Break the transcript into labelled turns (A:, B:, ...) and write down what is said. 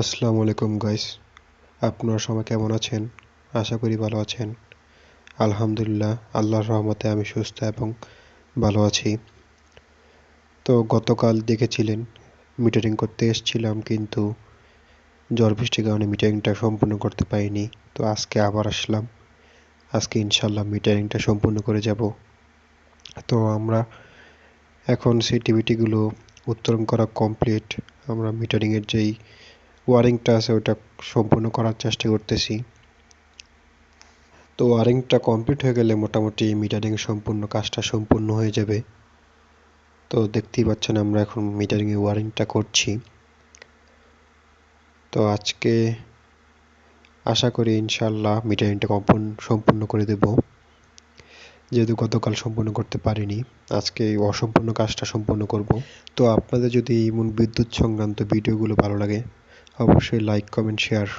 A: আসসালামু আলাইকুম গাইস আপনারা সবাই কেমন আছেন? আশা করি ভালো আছেন। আলহামদুলিল্লাহ, আল্লাহর রহমতে আমি সুস্থ এবং ভালো আছি। তো গতকাল দেখেছিলেন মিটারিং করতে এসেছিলাম, কিন্তু ঝড় বৃষ্টির কারণে মিটারিংটা সম্পূর্ণ করতে পারিনি। তো আজকে আবার আসলাম। আজকে ইনশাল্লাহ মিটারিংটা সম্পূর্ণ করে যাব। তো আমরা এখন সেই টিভিটিগুলো উত্তোলন করা কমপ্লিট আমরা মিটারিংয়ের যেই ওয়ারিংটা আছে ওটা সম্পূর্ণ করার চেষ্টা করতেছি। তো ওয়ারিংটা কমপ্লিট হয়ে গেলে মোটামুটি মিটারিং সম্পূর্ণ, কাজটা সম্পূর্ণ হয়ে যাবে। তো দেখতেই পাচ্ছেন আমরা এখন মিটারিংয়ে ওয়ারিংটা করছি। তো আজকে আশা করি ইনশাল্লাহ মিটারিংটা কম্পন সম্পূর্ণ করে দেব। যেহেতু গতকাল সম্পূর্ণ করতে পারিনি, আজকে এই অসম্পূর্ণ কাজটা সম্পূর্ণ করব। তো আপনাদের যদি এমন বিদ্যুৎ সংক্রান্ত ভিডিওগুলো ভালো লাগে অবশ্যই লাইক কমেন্ট শেয়ার